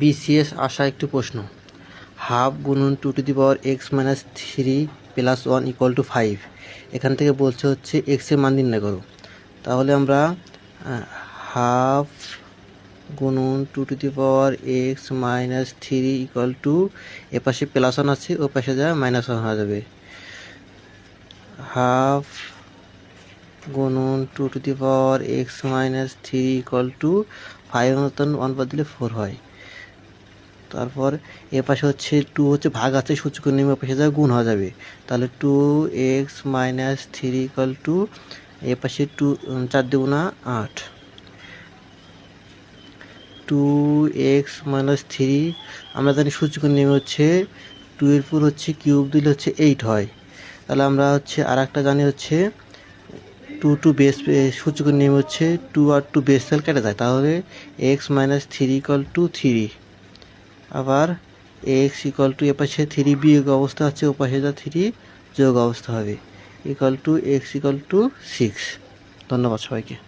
BCS আসা একটি প্রশ্ন। হাফ গুণন two to the power X minus three plus one equal to five. এখান থেকে বলছে হচ্ছে এক্সের মান নির্ণয় করো। তাহলে আমরা হাফ গুণন two to the power X minus three equal to, এ পাশে প্লাস ওয়ান আছে, ও পাশে যা মাইনাস ওয়ান হয়ে যাবে। হাফ গুণন two to the power X minus three equal to, five মতন ওয়ান বাদ দিলে ফোর হয়। তারপর এ পাশে হচ্ছে টু হচ্ছে ভাগ আছে সূচক নেমে পাশে যা গুণ হয়ে যাবে। তাহলে two X minus three equal to এ পাশে টু চার না আট। টু এক্স মাইনাস থ্রি আমরা জানি সূচক নেমে হচ্ছে টু এর পুর হচ্ছে কিউব দিলে হচ্ছে এইট হয়। তাহলে আমরা হচ্ছে আর একটা জানি হচ্ছে টু টু বেস সূচক নেমে হচ্ছে টু আর টু বেস সেল কেটে যায়। তাহলে X minus three equal to three আবার এক্স ইকাল টু এপাশে থ্রি বিয়োগ অবস্থা আছে ওপাশে যা থ্রি যোগ অবস্থা হবে equal to X equal to six ধন্যবাদ সবাইকে।